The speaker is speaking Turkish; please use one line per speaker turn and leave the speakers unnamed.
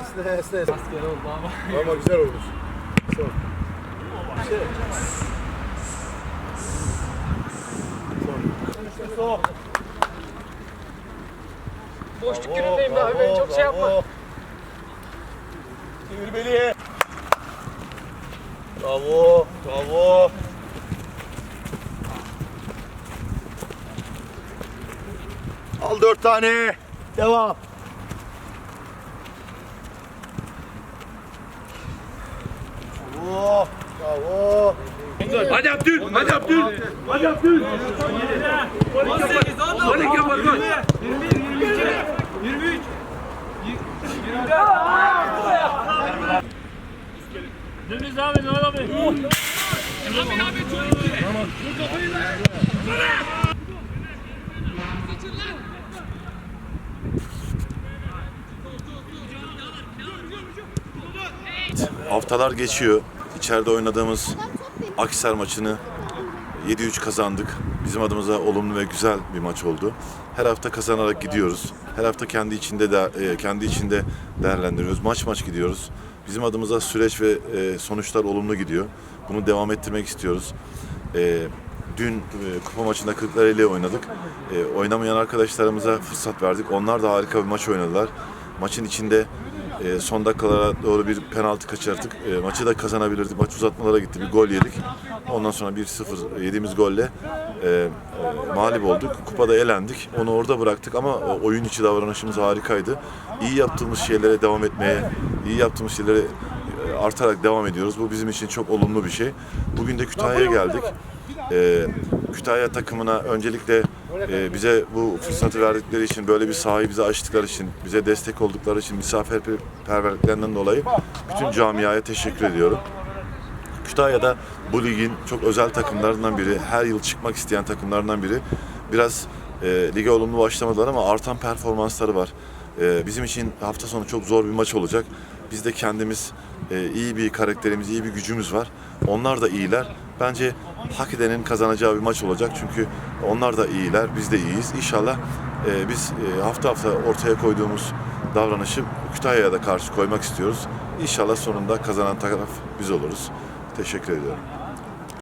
Esne esne.
Asker oldu ama.
Ama güzel olmuş. Son. Şey. Son.
Boşluk günündeyim daha beni çok şey yapma.
Çevir beni. Bravo. Bravo. Al dört tane. Devam. Bravo. Bravo.
Hadi Abdül, hadi Abdül. Hadi Abdül.
18, 19,
Panik yapar bak.
23.
Deniz abi, ne abi?
Haftalar geçiyor. İçeride oynadığımız Akhisar maçını 7-3 kazandık. Bizim adımıza olumlu ve güzel bir maç oldu. Her hafta kazanarak gidiyoruz. Her hafta kendi içinde de e, kendi içinde değerlendiriyoruz. Maç maç gidiyoruz. Bizim adımıza süreç ve e, sonuçlar olumlu gidiyor. Bunu devam ettirmek istiyoruz. E, Dün kupa maçında Kırklareli oynadık. E, oynamayan arkadaşlarımıza fırsat verdik. Onlar da harika bir maç oynadılar. Maçın içinde e, son dakikalara doğru bir penaltı kaçırdık. E, maçı da kazanabilirdik. Maç uzatmalara gitti. Bir gol yedik. Ondan sonra 1-0 yediğimiz golle e, e, mağlup olduk. Kupada elendik. Onu orada bıraktık ama oyun içi davranışımız harikaydı. İyi yaptığımız şeylere devam etmeye, iyi yaptığımız şeyleri e, artarak devam ediyoruz. Bu bizim için çok olumlu bir şey. Bugün de Kütahya'ya geldik. Ee, Kütahya takımına öncelikle e, bize bu fırsatı verdikleri için, böyle bir sahayı bize açtıkları için, bize destek oldukları için, misafirperverliklerinden dolayı bütün camiaya teşekkür ediyorum. Kütahya'da bu ligin çok özel takımlarından biri, her yıl çıkmak isteyen takımlardan biri. Biraz e, lige olumlu başlamadılar ama artan performansları var. E, bizim için hafta sonu çok zor bir maç olacak. Biz de kendimiz e, iyi bir karakterimiz, iyi bir gücümüz var. Onlar da iyiler. Bence hak edenin kazanacağı bir maç olacak. Çünkü onlar da iyiler, biz de iyiyiz. İnşallah e, biz e, hafta hafta ortaya koyduğumuz davranışı Kütahya'ya da karşı koymak istiyoruz. İnşallah sonunda kazanan taraf biz oluruz. Teşekkür ediyorum.